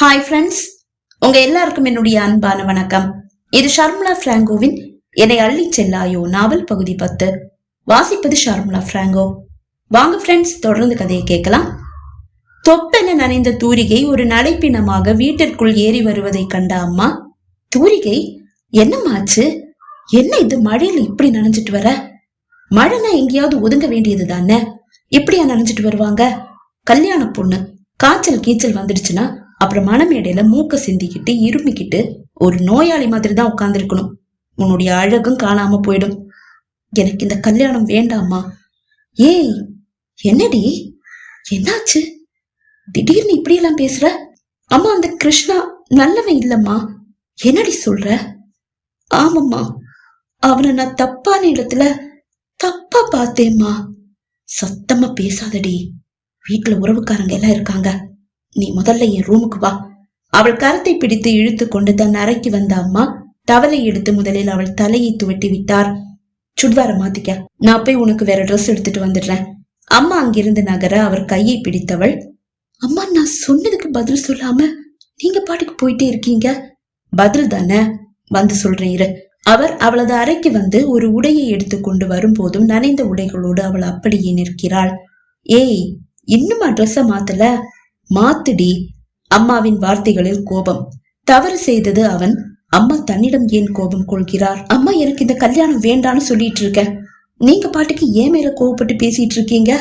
Hi friends உங்க எல்லாருக்கும் என்னுடைய அன்பான வணக்கம். இது ஷர்முலா பிராங்கோவின் என்னை அள்ளி செல்லாயோ நாவல் பகுதி பத்து. வாசிப்பது ஷர்முலா பிராங்கோ. வாங்க ஃப்ரெண்ட்ஸ் தொடர்ந்து கதையை கேட்கலாம். தொப்பென நனைந்த தூரிகை ஒரு நடைப்பினமாக வீட்டிற்குள் ஏறி வருவதை கண்ட அம்மா தூரிகை என்னமாச்சு என்ன இது மழையில இப்படி நனைஞ்சிட்டு வர? மழைனா எங்கேயாவது ஒதுங்க வேண்டியது தானே? இப்படியா நனைஞ்சிட்டு வருவாங்க? கல்யாண பொண்ணு காய்ச்சல் கீச்சல் வந்துடுச்சுன்னா அப்புறம் மனமேடையில மூக்க சிந்திக்கிட்டு இருமிக்கிட்டு ஒரு நோயாளி மாதிரி தான் உட்கார்ந்துருக்கணும். உன்னுடைய அழகும் காணாம போயிடும். எனக்கு இந்த கல்யாணம் வேண்டாம்மா. ஏய் என்னடி? என்னாச்சு? திடீர்னு இப்படியெல்லாம் பேசுற? அம்மா அந்த கிருஷ்ணா நல்லவன் இல்லம்மா. என்னடி சொல்ற? ஆமாம்மா. அவனை நான் தப்பான இடத்துல தப்பா பார்த்தேம்மா. சத்தமா பேசாதடி. வீட்டுல உறவுக்காரங்க எல்லாம் இருக்காங்க. நீ முதல்ல என் ரூமுக்கு வா. அவள் கரத்தை பிடித்து இழுத்து கொண்டு தன் அறைக்கு வந்த அம்மா டவலை எடுத்து முதலில் அவள் தலையை துவட்டி விட்டார். சுட்வார மாத்திக்க நான் போய் உனக்கு வேற ட்ரெஸ் எடுத்துட்டு வந்துடுறேன். அம்மா அங்கிருந்து நகர அவர் கையை பிடித்தவள் அம்மா நான் சொன்னதுக்கு பதில் சொல்லாம நீங்க பாட்டுக்கு போயிட்டே இருக்கீங்க? பதில் தானே? வந்து சொல்றேன் இரு. அவர் அவளது அறைக்கு வந்து ஒரு உடையை எடுத்து கொண்டு வரும்போதும் நனைந்த உடைகளோடு அவள் அப்படியே நிற்கிறாள். ஏய் இன்னுமா ட்ரெஸ்ஸை மாத்தல? மாத்துடி அம்மாவின் வார்த்தைகளில் கோபம். தவறு செய்தது அவன் அம்மா தன்னிடம் ஏன் கோபம் கொள்கிறார்? அம்மா எனக்கு இந்த கல்யாணம் வேண்டான்னு சொல்லிட்டு இருக்க நீங்க பாட்டுக்கு ஏன் மேல கோவப்பட்டு பேசிட்டு இருக்கீங்க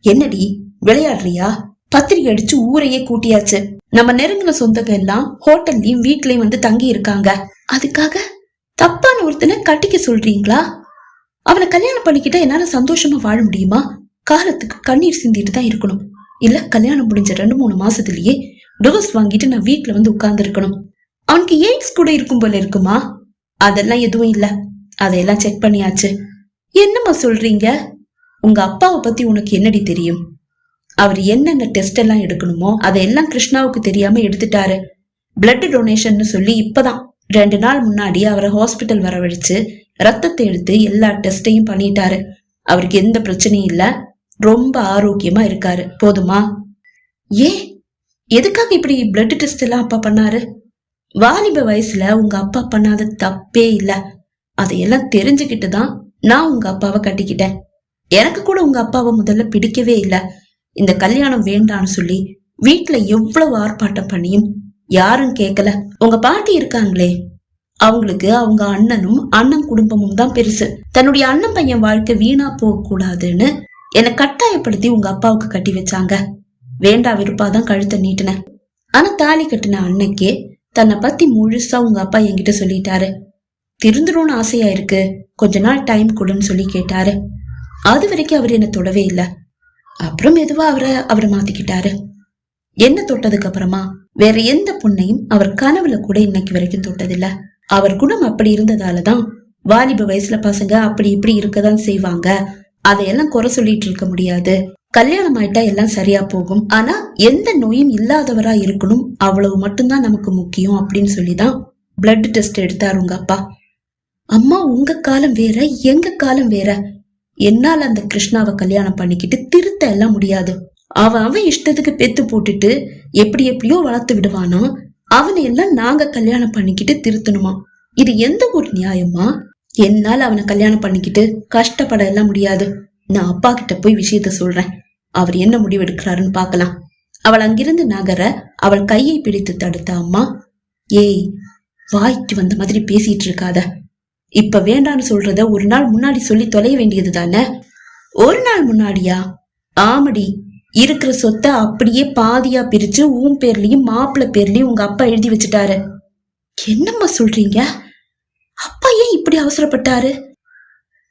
என்னடி விளையாடுறியா? பத்திரிகை அடிச்சு ஊரையே கூட்டியாச்சு. நம்ம நெருங்கின சொந்தங்க எல்லாம் ஹோட்டல்லையும் வீட்லயும் வந்து தங்கி இருக்காங்க அதுக்காக தப்பான ஒருத்தனை கட்டிக்க சொல்றீங்களா? அவனை கல்யாணம் பண்ணிக்கிட்டா என்னால சந்தோஷமா வாழ முடியுமா? காலத்துக்கு கண்ணீர் சிந்திட்டு தான் இருக்கணும். இல்ல கல்யாணம் முடிஞ்ச ரெண்டு மூணு மாசத்துலயே டிவோர்ஸ் வாங்கிட்டு நான் வீட்ல வந்து உட்கார்ந்து இருக்கணும் அவனுக்கு எய்ட்ஸ் கூட இருக்கும் போல இருக்குமா? அதெல்லாம் எதுவும் இல்ல. அதையெல்லாம் செக் பண்ணியாச்சு. என்னம்மா சொல்றீங்க? உங்க அப்பாவை பத்தி உனக்கு என்னடி தெரியும்? அவர் என்னென்ன டெஸ்ட் எல்லாம் எடுக்கணுமோ அதையெல்லாம் கிருஷ்ணாவுக்கு தெரியாம எடுத்துட்டாரு. பிளட் டொனேஷன் சொல்லி இப்பதான் ரெண்டு நாள் முன்னாடி அவரை ஹாஸ்பிட்டல் வரவழைச்சு ரத்தத்தை எடுத்து எல்லா டெஸ்டையும் பண்ணிட்டாரு. அவருக்கு எந்த பிரச்சனையும் இல்ல. ரொம்ப ஆரோக்கியமா இருக்காரு. போதுமா? ஏன் எதுக்காக இப்படி பிளட் டெஸ்ட் எல்லாம் அப்பா பண்ணாரு? வாலிப வயசுல உங்க அப்பா பண்ணாத தப்பே இல்ல. அதையெல்லாம் தெரிஞ்சுக்கிட்டு தான் நான் உங்க அப்பாவை கட்டிக்கிட்டேன். எனக்கு கூட உங்க அப்பாவை முதல்ல பிடிக்கவே இல்ல. இந்த கல்யாணம் வேண்டான்னு சொல்லி வீட்டுல எவ்வளவு ஆர்ப்பாட்டம் பண்ணியும் யாரும் கேட்கல உங்க பாட்டி இருக்காங்களே. அவங்களுக்கு அவங்க அண்ணனும் அண்ணன் குடும்பமும் தான் பெருசு. தன்னுடைய அண்ணன் பையன் வாழ்க்கை வீணா போக கூடாதுன்னு என்னை கட்டாயப்படுத்தி உங்க அப்பாவுக்கு கட்டி வச்சாங்க. வேண்டா விருப்பாதான் கழுத்தை நீட்டினேன் ஆனா தாலி கட்டின அன்னைக்கே தன்னை பத்தி முழுசா உங்க அப்பா என்கிட்ட சொல்லிட்டாரு. திருந்துரும்னு ஆசையா இருக்கு. கொஞ்ச நாள் டைம் கொடுன்னு சொல்லி கேட்டாரு. அது வரைக்கும் அவர் என்ன தொடவே இல்ல. அப்புறம் மெதுவா அவரை அவரை மாத்திக்கிட்டாரு. என்ன தொட்டதுக்கு அப்புறமா வேற எந்த பொண்ணையும் அவர் கனவுல கூட இன்னைக்கு வரைக்கும் தொட்டதில்ல. அவர் குணம் அப்படி இருந்ததாலதான் வாலிப வயசுல பசங்க அப்படி இப்படி இருக்கதான் செய்வாங்க. அதையெல்லாம் குறை சொல்லிட்டு இருக்க முடியாது. கல்யாணம் ஆயிட்டா எல்லாம் சரியா போகும். ஆனா எந்த நோயும் இல்லாதவரா இருக்கணும். அவ்வளவு மட்டும்தான் நமக்கு முக்கியம் அப்படின்னு சொல்லிதான் பிளட் டெஸ்ட் எடுத்தாரு உங்க அப்பா. அம்மா உங்க காலம் வேற எங்க காலம் வேற? என்னால அந்த கிருஷ்ணாவை கல்யாணம் பண்ணிக்கிட்டு திருத்த எல்லாம் முடியாது. அவன் அவன் இஷ்டத்துக்கு பெத்து போட்டுட்டு எப்படி எப்படியோ வளர்த்து விடுவானா? அவனை எல்லாம் நாங்க கல்யாணம் பண்ணிக்கிட்டு திருத்தணுமா? இது எந்த ஒரு நியாயமா? என்னால் அவனை கல்யாணம் பண்ணிக்கிட்டு கஷ்டப்பட எல்லாம் முடியாது. நான் அப்பா கிட்ட போய் விஷயத்த சொல்றேன். அவர் என்ன முடிவெடுக்கிறாருன்னு பார்க்கலாம். அவள் அங்கிருந்து நகர அவள் கையை பிடித்து தடுத்த அம்மா ஏய் வாய்க்கு வந்த மாதிரி பேசிட்டு இருக்காத. இப்ப வேண்டான்னு சொல்றத ஒரு நாள் முன்னாடி சொல்லி தொலைய வேண்டியது தானே? ஒரு நாள் முன்னாடியா? ஆமடி. இருக்கிற சொத்தை அப்படியே பாதியா பிரிச்சு உன் பேர்லயும் மாப்பிள்ளை பேர்லயும் உங்க அப்பா எழுதி வச்சுட்டாரு. என்னம்மா சொல்றீங்க? அப்பா ஏன் இப்படி அவசரப்பட்டாரு?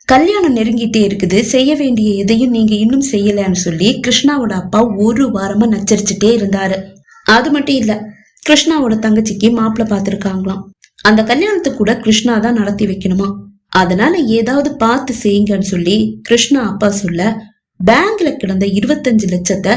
கல்யாணம் நெருங்கிட்டே இருக்குது. செய்ய வேண்டிய எதையும் நீங்க இன்னும் செய்யலன்னு சொல்லி கிருஷ்ணாவோட அப்பா ஒரு வாரமா நச்சரிச்சுட்டே இருந்தாரு. அது மட்டும் இல்ல கிருஷ்ணாவோட தங்கச்சிக்கு மாப்பிள்ள பார்த்திருக்காங்களாம் அந்த கல்யாணத்தை கூட கிருஷ்ணா தான் நடத்தி வைக்கணுமா? அதனால ஏதாவது பார்த்து செய்யுங்கன்னு சொல்லி கிருஷ்ணா அப்பா சொல்ல பேங்க்ல கிடந்த இருபத்தஞ்சு லட்சத்தை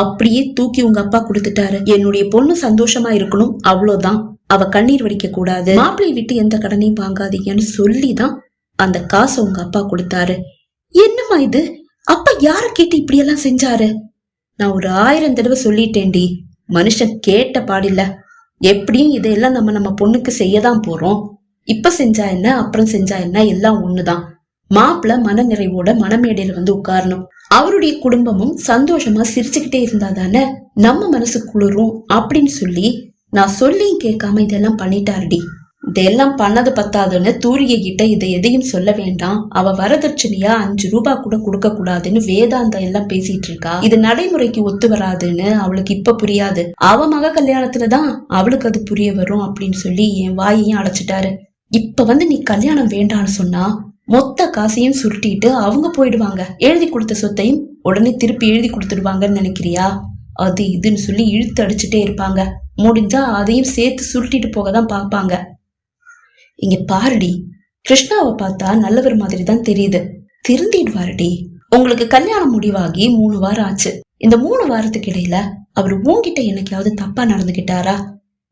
அப்படியே தூக்கி உங்க அப்பா கொடுத்துட்டாரு. என்னுடைய பொண்ணு சந்தோஷமா இருக்கணும் அவ்வளவுதான். அவ கண்ணீர் வடிக்க கூடாது. மாப்பிள்ளை விட்டு எந்த கடனையும் வாங்காதீங்கன்னு சொல்லிதான் அந்த காசு உங்க அப்பா கொடுத்தாரு. என்னம்மா இது? அப்பா யார கேட்டு இப்படி எல்லாம் செஞ்சாரு? நான் ஒரு ஆயிரம் தடவை சொல்லிட்டேன்டி. மனுஷன் கேட்ட பாடில்ல. எப்படியும் இதையெல்லாம் நம்ம நம்ம பொண்ணுக்கு செய்யதான் போறோம். இப்ப செஞ்சா என்ன அப்புறம் செஞ்சா என்ன எல்லாம் ஒண்ணுதான். மாப்பிள்ள மனநிறைவோட மனமேடையில வந்து உட்காரணும். அவருடைய குடும்பமும் சந்தோஷமா சிரிச்சுக்கிட்டே இருந்தா தானே நம்ம மனசு குளிரும் அப்படின்னு சொல்லி நான் சொல்லியும் கேட்காம இதெல்லாம் பண்ணிட்டாருடி. இதெல்லாம் பண்ணது பத்தாதுன்னு தூரிய கிட்ட இதை எதையும் சொல்ல வேண்டாம். அவ வரதட்சணையா அஞ்சு ரூபா கூட கொடுக்க கூடாதுன்னு வேதாந்தம் எல்லாம் பேசிட்டு இருக்கா. இது நடைமுறைக்கு ஒத்து வராதுன்னு அவளுக்கு இப்ப புரியாது. அவ மக கல்யாணத்துலதான் அவளுக்கு அது புரிய வரும் அப்படின்னு சொல்லி என் வாயையும் அடைச்சிட்டாரு. இப்ப வந்து நீ கல்யாணம் வேண்டான்னு சொன்னா மொத்த காசையும் சுருட்டிட்டு அவங்க போயிடுவாங்க. எழுதி கொடுத்த சொத்தையும் உடனே திருப்பி எழுதி கொடுத்துடுவாங்கன்னு நினைக்கிறியா? அது இதுன்னு சொல்லி இழுத்து அடிச்சுட்டே இருப்பாங்க. முடிஞ்சா அதையும் சேர்த்து சுருட்டிட்டு போக தான் பார்ப்பாங்க. இங்க பாருடி கிருஷ்ணாவை பார்த்தா நல்லவர் மாதிரி தான் தெரியுது. திருந்திடுவாருடி. உங்களுக்கு கல்யாணம் முடிவாகி மூணு வாரம் ஆச்சு. இந்த மூணு வாரத்துக்கு இடையில அவர் உன்கிட்ட என்னைக்காவது தப்பா நடந்துகிட்டாரா?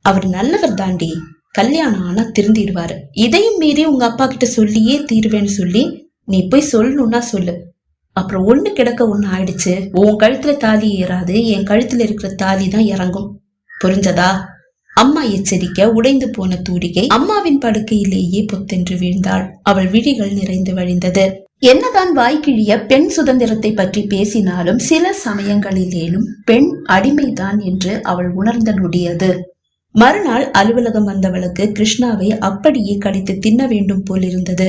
அவர் நல்லவர் தாண்டி கல்யாணம் ஆனா திருந்திடுவாரு. இதையும் மீறி உங்க அப்பா கிட்ட சொல்லியே தீருவேன்னு சொல்லி நீ போய் சொல்லணும்னா சொல்லு. அப்புறம் ஒண்ணு கிடக்க ஒண்ணு ஆயிடுச்சு. உன் கழுத்துல தாலி ஏறாது என் கழுத்துல இருக்கிற தாலி தான் இறங்கும். புரிஞ்சதா? அம்மா எச்சரிக்க உடைந்து போன தூரிகை அம்மாவின் படுக்கையிலேயே பொத்தென்று வீழ்ந்தாள். அவள் விழிகள் நிறைந்து வழிந்தது. என்னதான் வாய்க்கிழிய பெண் சுதந்திரத்தை பற்றி பேசினாலும் சில சமயங்களிலேனும் பெண் அடிமைதான் என்று அவள் உணர்ந்த நொடியது. மறுநாள் அலுவலகம் வந்தவளுக்கு கிருஷ்ணாவை அப்படியே கடித்து தின்ன வேண்டும் போல் இருந்தது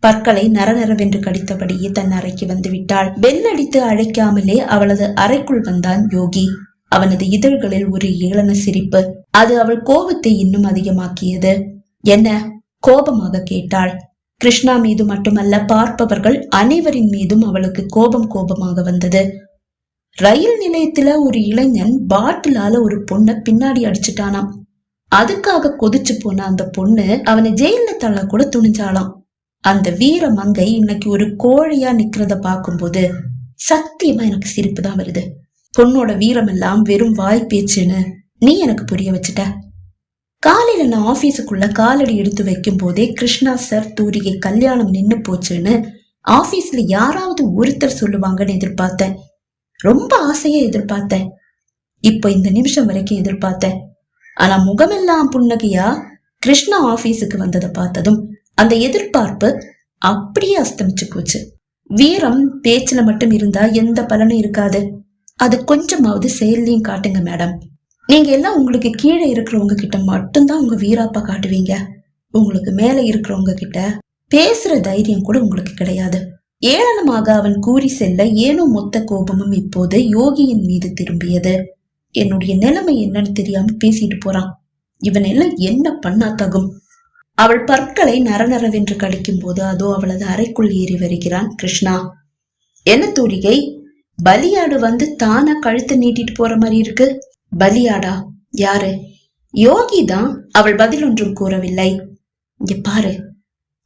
பற்களை நரநரவென்று கடித்தபடியே தன் அறைக்கு வந்து விட்டாள் அடித்து அழைக்காமலே அவளது அறைக்குள் வந்தான் யோகி. அவனது இதழ்களில் ஒரு ஏளன சிரிப்பு. அது அவள் கோபத்தை இன்னும் அதிகமாக்கியது. என்ன? கோபமாக கேட்டாள். கிருஷ்ணா மீது மட்டுமல்ல பார்ப்பவர்கள் அனைவரின் மீதும் அவளுக்கு கோபம் கோபமாக வந்தது. ரயில் நிலையத்துல ஒரு இளைஞன் பாட்டிலால ஒரு பொண்ண பின்னாடி அடிச்சுட்டானாம். அதுக்காக கொதிச்சு போன அந்த பொண்ணு அவனை ஜெயில தள்ள கூட துணிஞ்சாலாம் அந்த வீர மங்கை இன்னைக்கு ஒரு கோழையா நிக்கிறத பார்க்கும்போது சத்தியமா எனக்கு சிரிப்பு தான் வருது. பொண்ணோட வீரம் எல்லாம் வெறும் வாய் பேச்சுன்னு நீ எனக்கு புரிய வச்சுட்ட? காலையில நான் ஆபீஸுக்குள்ள காலடி எடுத்து வைக்கும் போதே கிருஷ்ணா சார் தூரிகை கல்யாணம் நின்னு போச்சுன்னு ஆபீஸ்ல யாராவது ஒருத்தர் சொல்லுவாங்கன்னு எதிர்பார்த்தேன். ரொம்ப ஆசையா எதிர்பார்த்தேன். இப்ப இந்த நிமிஷம் வரைக்கும் எதிர்பார்த்தேன். ஆனா முகமெல்லாம் புன்னகையா கிருஷ்ணா ஆபீஸுக்கு வந்ததை பார்த்ததும் அந்த எதிர்பார்ப்பு அப்படியே அஸ்தமிச்சு போச்சு. வீரம் பேச்சுல மட்டும் இருந்தா எந்த பலனும் இருக்காது. அது கொஞ்சமாவது செயல்லையும் காட்டுங்க மேடம். நீங்க எல்லாம் உங்களுக்கு கீழே இருக்கிறவங்க கிட்ட மட்டும்தான் உங்க வீராப்பா காட்டுவீங்க. உங்களுக்கு மேல இருக்கிறவங்க கிட்ட பேசுற தைரியம் கூட உங்களுக்கு கிடையாது. ஏளனமாக அவன் கூறி செல்ல ஏனோ மொத்த கோபமும் இப்போது யோகியின் மீது திரும்பியது. என்னுடைய நிலைமை என்னன்னு தெரியாம பேசிட்டு போறான். இவன் எல்லாம் என்ன பண்ணா தகும்? அவள் பற்களை நரநரவென்று கடிக்கும் போது அதோ அவளது அறைக்குள் ஏறி வருகிறான் கிருஷ்ணா. என்ன தூரிகை பலியாடு வந்து தானா கழுத்து நீட்டிட்டு போற மாதிரி இருக்கு? பலியாடா? யாரு? யோகி தான் அவள் பதில் ஒன்றும் கூறவில்லை. இங்க பாரு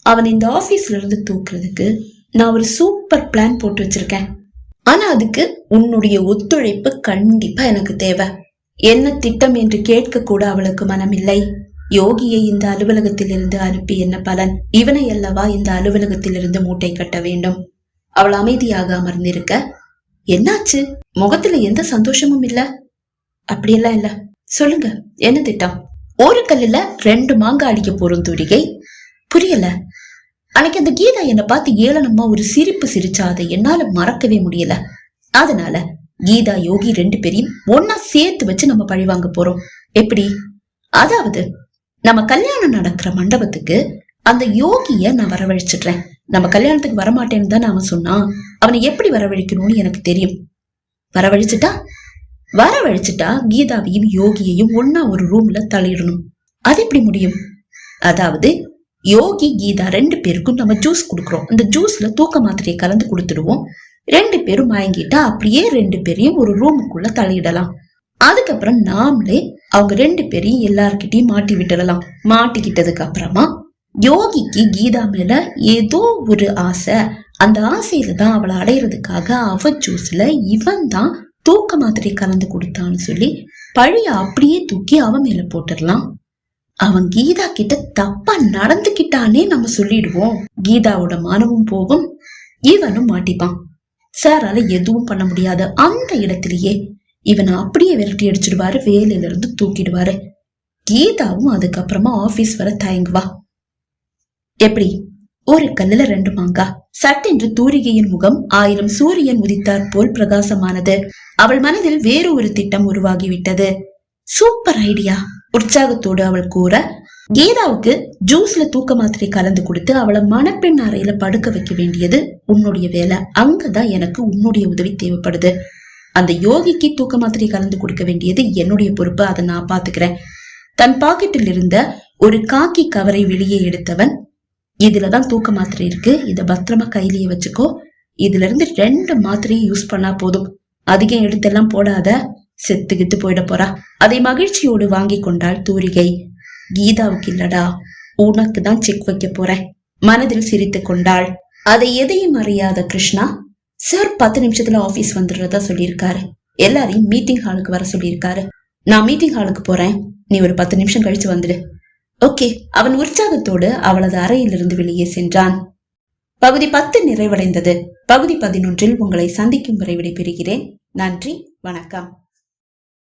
அவன் இந்த ஆபீஸ்ல இருந்து தூக்குறதுக்கு நான் ஒரு சூப்பர் பிளான் போட்டு வச்சிருக்கேன். ஆனா அதுக்கு உன்னுடைய ஒத்துழைப்பு கண்டிப்பா எனக்கு தேவை. என்ன திட்டம் என்று கேட்க கூட அவளுக்கு மனமில்லை. யோகியை இந்த அலுவலகத்திலிருந்து அனுப்பி என்ன பலன்? இவனை அல்லவா இந்த அலுவலகத்திலிருந்து மூட்டை கட்ட வேண்டும்? அவள் அமைதியாக அமர்ந்திருக்க என்னாச்சு? முகத்துல எந்த சந்தோஷமும் இல்ல? அப்படியெல்லாம் இல்ல. சொல்லுங்க என்ன திட்டம்? ஒரு கல்லுல ரெண்டு மாங்காய் அடிக்க போறோம் தூரிகை. புரியல. அன்னைக்கு அந்த கீதா என்னை பார்த்து ஏளனமா ஒரு சிரிப்பு சிரிச்சா அதை என்னால மறக்கவே முடியல. அதனால கீதா யோகி ரெண்டு பேரையும் ஒன்னா சேர்த்து வச்சு நம்ம பழி வாங்க போறோம். எப்படி? அதாவது நம்ம கல்யாணம் நடக்கிற மண்டபத்துக்கு அந்த யோகிய நான் வரவழைச்சிடுறேன். நம்ம கல்யாணத்துக்கு வரமாட்டேன்னு தான் அவன் சொன்னான் அவனை எப்படி வரவழைக்கணும்னு எனக்கு தெரியும். வரவழைச்சிட்டா? வரவழைச்சிட்டா கீதாவையும் யோகியையும் ஒன்னா ஒரு ரூம்ல தள்ளிடணும். அது எப்படி முடியும்? அதாவது யோகி கீதா ரெண்டு பேருக்கும் நம்ம ஜூஸ் கொடுக்குறோம். அந்த ஜூஸ்ல தூக்க மாத்திரையை கலந்து கொடுத்துடுவோம். ரெண்டு பேரும் மயங்கிட்டா அப்படியே ரெண்டு பேரையும் ஒரு ரூமுக்குள்ள தள்ளிடலாம். அதுக்கப்புறம் நாமளே அவங்க ரெண்டு பேரையும் எல்லார்கிட்டயும் மாட்டி விட்டுடலாம் மாட்டிக்கிட்டதுக்கு அப்புறமா யோகிக்கு கீதா மேல ஏதோ ஒரு ஆசை. அந்த ஆசையில தான் அவளை அடையிறதுக்காக அவ ஜூஸ்ல இவன் தான் தூக்க மாத்திரை கலந்து கொடுத்தான்னு சொல்லி பழைய அப்படியே தூக்கி அவன் மேல போட்டுடலாம். அவன் கீதா கிட்ட தப்பா நடந்துகிட்டானே நம்ம சொல்லிடுவோம். கீதாவோட மானமும் போகும். இவனும் மாட்டிப்பான். சாரால எதுவும் பண்ண முடியாது அந்த இடத்திலேயே இவனை அப்படியே விரட்டி அடிச்சிடுவாரு வேலையிலிருந்து தூக்கிடுவாரு. கீதாவும் அதுக்கப்புறமா ஆபீஸ் வர தயங்குவா. எப்படி? ஒரு கல்லுல ரெண்டு மாங்கா. சட்டென்று தூரிகையின் முகம் ஆயிரம் சூரியன் உதித்தாற் போல் பிரகாசமானது. அவள் மனதில் வேறு ஒரு திட்டம் உருவாகிவிட்டது. Super idea! உற்சாகத்தோடு அவள் கூற கீதாவுக்கு ஜூஸ்ல தூக்க மாத்திரை கலந்து கொடுத்து அவளை மணப்பெண் அறையில படுக்க வைக்க வேண்டியது உன்னுடைய வேலை. அங்கதான் எனக்கு உன்னுடைய உதவி தேவைப்படுது. அந்த யோகிக்கு தூக்க மாத்திரை கலந்து கொடுக்க வேண்டியது என்னுடைய பொறுப்பு. அதை நான் பாத்துக்கிறேன் தன் பாக்கெட்டில் இருந்த ஒரு காக்கி கவரை வெளியே எடுத்தவன் இதுலதான் தூக்க மாத்திரை இருக்கு. இத பத்திரமா கையிலேயே வச்சுக்கோ. இதுல இருந்து ரெண்டு மாத்திரையை யூஸ் பண்ணா போதும். அதிகம் எடுத்தெல்லாம் போடாத. செத்துகித்து போயிட போறா. அதை மகிழ்ச்சியோடு வாங்கி கொண்டாள் தூரிகை. கீதாவுக்கு இல்லடா உனக்கு தான் செக் வைக்க போறேன். மனதில் சிரித்து கொண்டாள். அதை எதையும் அறியாத கிருஷ்ணா சார் பத்து நிமிஷத்துல ஆபீஸ் வந்துடுறதா சொல்லியிருக்காரு. எல்லாரையும் மீட்டிங் ஹாலுக்கு வர சொல்லியிருக்காரு. நான் மீட்டிங் ஹாலுக்கு போறேன். நீ ஒரு பத்து நிமிஷம் கழிச்சு வந்துடு. ஓகே அவன் உற்சாகத்தோடு அவளது அறையிலிருந்து வெளியே சென்றான். பகுதி பத்து நிறைவடைந்தது. பகுதி பதினொன்றில் உங்களை சந்திக்கும் வரை விடைபெறுகிறேன். நன்றி வணக்கம்.